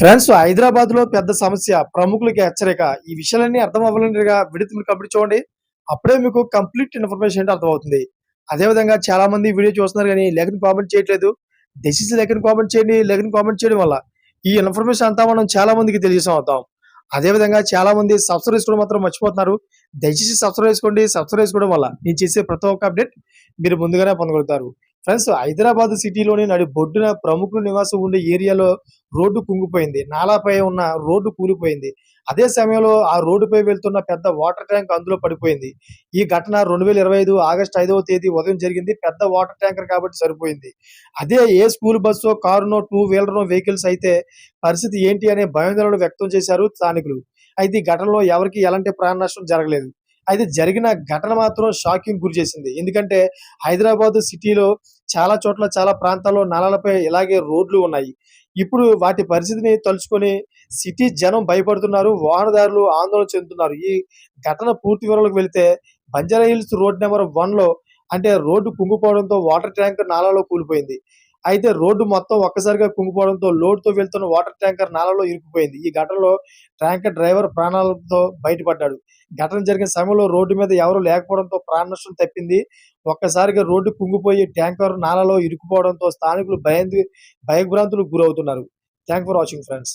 Friends హైదరాబాద్లో పెద్ద సమస్య ప్రముఖులకి హెచ్చరిక. ఈ విషయాలన్నీ అర్థం అవ్వాలనిగా విడత కంప్లీట్ చూడండి. అప్పుడే మీకు కంప్లీట్ ఇన్ఫర్మేషన్ అంటే అర్థమవుతుంది. అదే విధంగా చాలా మంది వీడియో చూస్తున్నారు కానీ లేఖను కామెంట్ చేయట్లేదు. డెసిస్ లేఖను కామెంట్ చేయండి. లేఖను కామెంట్ చేయడం వల్ల ఈ ఇన్ఫర్మేషన్ అంతా మనం చాలా మందికి తెలియజేసాం అవుతాం. అదే విధంగా చాలా మంది సబ్స్క్రైబ్ చేసుకోవడం మాత్రం మర్చిపోతున్నారు. దయచేసి సబ్స్క్రైబ్ చేసుకోండి. సబ్స్క్రైబ్ చేసుకోవడం వల్ల నేను చేసే ప్రతి ఒక్క అప్డేట్ మీరు ముందుగానే పొందగలుగుతారు. ఫ్రెండ్స్ హైదరాబాద్ సిటీలోని నడి బొడ్డున ప్రముఖుల నివాసం ఉండే ఏరియాలో రోడ్డు కుంగిపోయింది. నాలాపై ఉన్న రోడ్డు కూలిపోయింది. అదే సమయంలో ఆ రోడ్డుపై వెళ్తున్న పెద్ద వాటర్ ట్యాంక్ అందులో పడిపోయింది. ఈ ఘటన రెండు వేల ఇరవై ఐదు ఆగస్టు ఐదవ తేదీ ఉదయం జరిగింది. పెద్ద వాటర్ ట్యాంకర్ కాబట్టి సరిపోయింది. అదే ఏ స్కూల్ బస్సో కారునో టూ వీలర్నో వెహికల్స్ అయితే పరిస్థితి ఏంటి అనే భయాందోళన వ్యక్తం చేశారు స్థానికులు. అయితే ఈ ఘటనలో ఎవరికి ఎలాంటి ప్రాణ నష్టం జరగలేదు. అయితే జరిగిన ఘటన మాత్రం షాకింగ్ గురి చేసింది. ఎందుకంటే హైదరాబాద్ సిటీలో చాలా చోట్ల చాలా ప్రాంతాల్లో నలాలపై ఇలాగే రోడ్లు ఉన్నాయి. ఇప్పుడు వాటి పరిస్థితిని తలుచుకొని సిటీ జనం భయపడుతున్నారు వాహనదారులు ఆందోళన చెందుతున్నారు. ఈ ఘటన పూర్తి వివరాలకు వెళితే బంజారా హిల్స్ రోడ్ నెంబర్ వన్లో అంటే రోడ్డు కుంగిపోవడంతో వాటర్ ట్యాంక్ నాలాలో కూలిపోయింది. అయితే రోడ్డు మొత్తం ఒక్కసారిగా కుంగిపోవడంతో లోడ్తో వెళ్తున్న వాటర్ ట్యాంకర్ నాలలో ఇరుక్కుపోయింది. ఈ ఘటనలో ట్యాంకర్ డ్రైవర్ ప్రాణాలతో బయటపడ్డాడు. ఘటన జరిగిన సమయంలో రోడ్డు మీద ఎవరు లేకపోవడంతో ప్రాణ నష్టం తప్పింది. ఒక్కసారిగా రోడ్డు కుంగిపోయి ట్యాంకర్ నాలలో ఇరుక్కుపోవడంతో స్థానికులు భయం భయభ్రాంతులకు గురవుతున్నారు. Thank for watching friends.